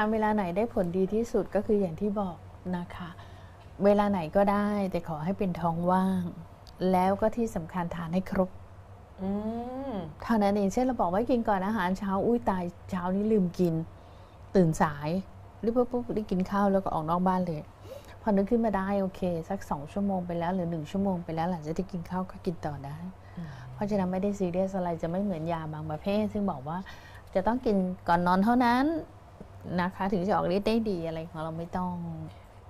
านเวลาไหนได้ผลดีที่สุดก็คืออย่างที่บอกนะคะ เวลาไหนก็ได้แต่ขอให้เป็นท้องว่าง แล้วก็ที่สำคัญทานให้ครบอืมเท่านั้นเองเช่นเราบอกว่ากินก่อนอาหารเช้าอุ้ยตายเช้านี้ลืมกิน ตื่นสายหรือปุ๊บปุ๊บได้กินข้าวแล้วก็ออกนอกบ้านเลย พอนึกขึ้นมาได้โอเค สักสองชั่วโมงไปแล้วหรือหนึ่งชั่วโมงไปแล้วหลังจากที่กินข้าวก็กินต่อได้ เพราะฉะนั้นไม่ได้ซีเรียสอะไรจะไม่เหมือนยาบางประเภท ซึ่งบอกว่าจะต้องกินก่อนนอนเท่านั้น นะคะ ถึงจะออกฤทธิ์ได้ดีอะไรของเราไม่ต้อง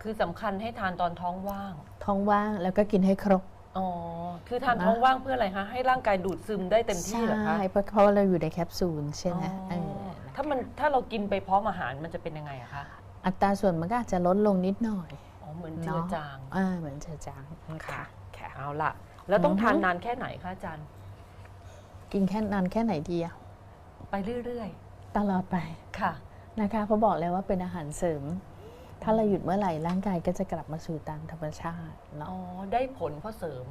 คือสำคัญให้ทานตอนท้องว่าง ท้องว่างแล้วก็กินให้ครบ อ๋อ คือทานนะท้องว่างเพื่ออะไรคะ ให้ร่างกายดูดซึมได้เต็มที่เหรอคะ ใช่เพราะเพราะเราอยู่ในแคปซูลใช่ไหมอ๋อเออถ้ามันถ้าเรากินไปพร้อมอาหารมันจะเป็นยังไงอะคะ อัตราส่วนมันก็อาจจะลดลงนิดหน่อยอ๋อเหมือนเจือจางอ่าเหมือนเจือจางค่ะเอาละแล้วต้องอือฮึทานนานแค่ไหนคะอาจารย์ กินแค่นานแค่ไหนดีอะไปเรื่อยตลอดไปๆค่ะ นะคะเพราะบอกแล้วว่าเป็นอาหารเสริม ถ้าเราหยุดเมื่อไหร่ร่างกายก็จะกลับมาสู่ตามธรรมชาติเนาะอ๋อได้ผลเพราะเสริม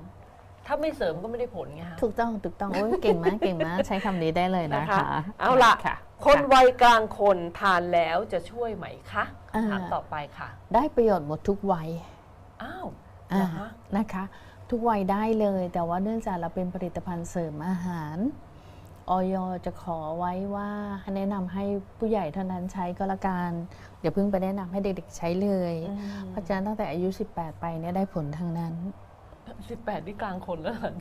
ถ้าไม่เสริมก็ไม่ได้ผลไงคะถูกต้องถูกต้องโอ้ยเก่งมากเก่งมากใช้คำนี้ได้เลยนะนะคะคะเอาล่ะค่ะ คนค่ะวัยกลางคนทานแล้วจะช่วยไหมคะอ่า ถามต่อไปค่ะได้ประโยชน์หมดทุกวัย อ้าว เหรอ่าอคะนะคะ ทุกวัยได้เลยแต่ว่าเนื่องจากเราเป็นผลิตภัณฑ์เสริมอาหาร ออยจะขอไว้ว่าให้แนะนำให้ผู้ใหญ่เท่านั้นใช้ก็แล้วกันเดี๋ยวเพิ่งไปแนะนำให้เด็กๆใช้เลยอืมเพราะฉะนั้นตั้งแต่อายุ 18 ไปเนี่ยได้ผลทางนั้นสิบแปดที่กลางคนแล้วเหรอ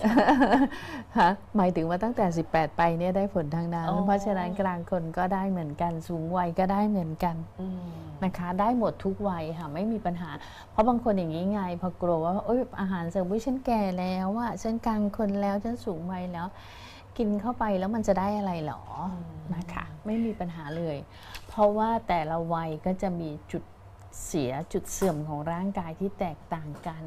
ฮะหมายถึงว่าตั้งแต่ 18 ไปเนี่ยได้ผลทางนั้นอ๋อเพราะฉะนั้นกลางคนก็ได้เหมือนกัน สูงวัยก็ได้เหมือนกันอืมนะคะได้หมดทุกวัยค่ะไม่มีปัญหา เพราะบางคนอย่างนี้ไง พอกลัวว่าเอ้ยอาหารเสริมวิฉันแก่แล้วอะฉันกลางคนแล้วฉันสูงวัยแล้ว กินเข้าไปแล้วมันจะได้อะไรหรอนะคะ ไม่มีปัญหาเลย เพราะว่าแต่ละวัยก็จะมีจุดเสียจุดเสื่อมของร่างกายที่แตกต่างกัน